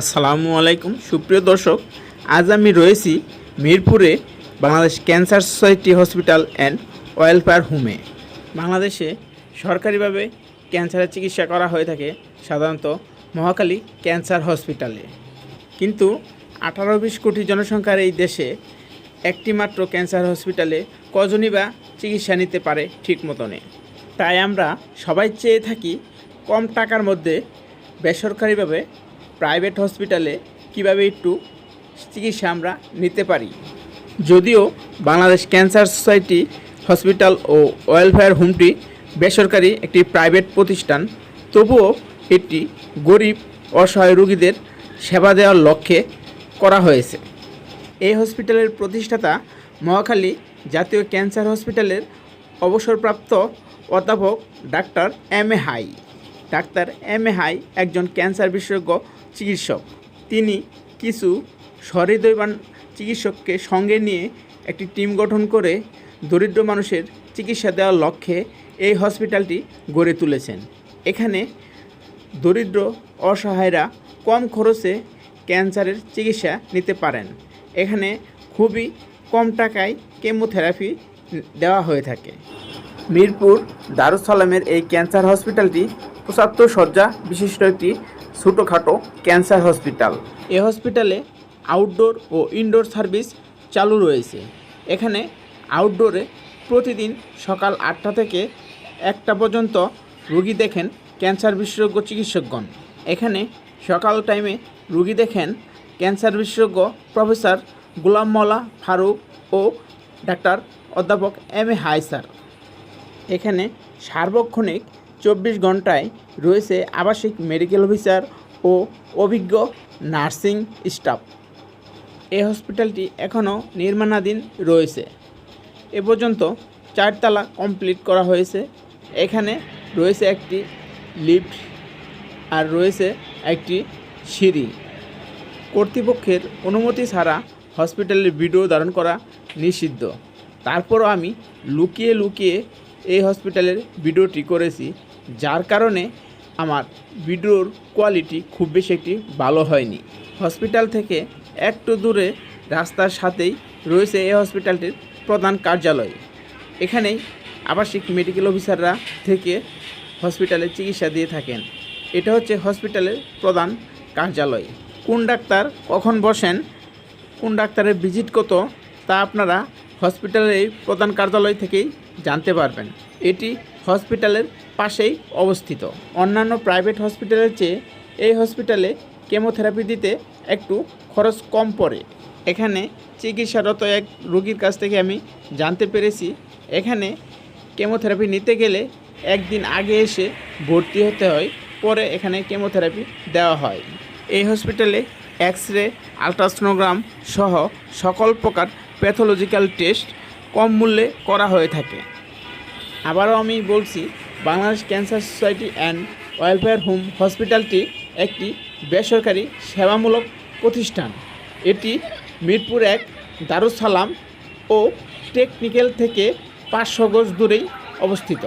আসসালামু আলাইকুম। সুপ্রিয় দর্শক, আজ আমি রয়েছি মিরপুরে Bangladesh cancer society hospital and welfare হোমে। বাংলাদেশে সরকারিভাবে ক্যান্সারের চিকিৎসা করা হয়ে থাকে সাধারণত মহাকালী ক্যান্সার হসপিটালে। কিন্তু আঠারো বিশ কোটি জনসংখ্যার এই দেশে একটি মাত্র ক্যান্সার হসপিটালে কজনই বা চিকিৎসা নিতে পারে ঠিক মতনে। তাই আমরা সবাই চেয়ে থাকি কম টাকার মধ্যে বেসরকারিভাবে প্রাইভেট হসপিটালে কীভাবে একটু চিকিৎসা আমরা নিতে পারি? যদিও বাংলাদেশ ক্যান্সার সোসাইটি হসপিটাল ও ওয়েলফেয়ার হোমটি বেসরকারি একটি প্রাইভেট প্রতিষ্ঠান, তবুও এটি গরিব, অসহায় রোগীদের সেবা দেওয়ার লক্ষ্যে করা হয়েছে। এই হসপিটালের প্রতিষ্ঠাতা মহাখালী জাতীয় ক্যান্সার হসপিটালের অবসরপ্রাপ্ত অধ্যাপক doctor M A Hai. Doctor M A Hai একজন ক্যান্সার বিশেষজ্ঞ চিকিৎসক। তিনি কিছু সহৃদয়বান চিকিৎসককে সঙ্গে নিয়ে একটি টিম গঠন করে দরিদ্র মানুষের চিকিৎসা দেওয়ার লক্ষ্যে এই হসপিটালটি গড়ে তুলেছেন। এখানে দরিদ্র অসহায়রা কম খরচে ক্যান্সারের চিকিৎসা নিতে পারেন। এখানে খুবই কম টাকায় কেমোথেরাপি দেওয়া হয়ে থাকে। মিরপুর দারুসালামের এই ক্যান্সার হসপিটালটি পঁচাত্তর শয্যা বিশিষ্ট একটি ছোটোখাটো ক্যান্সার হসপিটাল। এ হসপিটালে আউটডোর ও ইনডোর সার্ভিস চালু রয়েছে। এখানে আউটডোরে প্রতিদিন সকাল আটটা থেকে একটা পর্যন্ত রুগী দেখেন ক্যান্সার বিশেষজ্ঞ চিকিৎসকগণ। এখানে সকাল টাইমে রুগী দেখেন ক্যান্সার বিশেষজ্ঞ প্রফেসর গোলাম মৌলা ফারুক ও ডাক্তার অধ্যাপক এম এ হাই স্যার এখানে সার্বক্ষণিক চব্বিশ ঘন্টায় রয়েছে আবাসিক মেডিকেল অফিসার ও অভিজ্ঞ নার্সিং স্টাফ। এই হসপিটালটি এখনও নির্মাণাধীন রয়েছে। এ পর্যন্ত চারতলা কমপ্লিট করা হয়েছে। এখানে রয়েছে একটি লিফট আর রয়েছে একটি সিঁড়ি। কর্তৃপক্ষের অনুমতি ছাড়া হসপিটালের ভিডিও ধারণ করা নিষিদ্ধ। তারপরও আমি লুকিয়ে লুকিয়ে এই হসপিটালের ভিডিওটি করেছি, যার কারণে আমার ভিডিওর কোয়ালিটি খুব বেশি একটি ভালো হয়নি। হসপিটাল থেকে একটু দূরে রাস্তার সাথেই রয়েছে এই হসপিটালটির প্রধান কার্যালয়। এখানেই আবাসিক মেডিকেল অফিসাররা থেকে হসপিটালে চিকিৎসা দিয়ে থাকেন। এটা হচ্ছে হসপিটালের প্রধান কার্যালয়। কোন ডাক্তার কখন বসেন, কোন ডাক্তারের ভিজিট কত, তা আপনারা হসপিটালের এই প্রধান কার্যালয় থেকেই জানতে পারবেন। এটি হসপিটালের পাশেই অবস্থিত। অন্যান্য প্রাইভেট হসপিটালের চেয়ে এই হসপিটালে কেমোথেরাপি দিতে একটু খরচ কম পড়ে। এখানে চিকিৎসারত এক রোগীর কাছ থেকে আমি জানতে পেরেছি, এখানে কেমোথেরাপি নিতে গেলে একদিন আগে এসে ভর্তি হতে হয়, পরে এখানে কেমোথেরাপি দেওয়া হয়। এই হসপিটালে এক্স রে আলট্রাসোনোগ্রাম সহ সকল প্রকার প্যাথোলজিক্যাল টেস্ট কম মূল্যে করা হয়ে থাকে। আবারও আমি বলছি, Bangladesh cancer society and welfare home হসপিটালটি একটি বেসরকারি সেবামূলক প্রতিষ্ঠান। এটি মিরপুর এক দারুসালাম ও টেকনিক্যাল থেকে পাঁচশো গজ দূরেই অবস্থিত।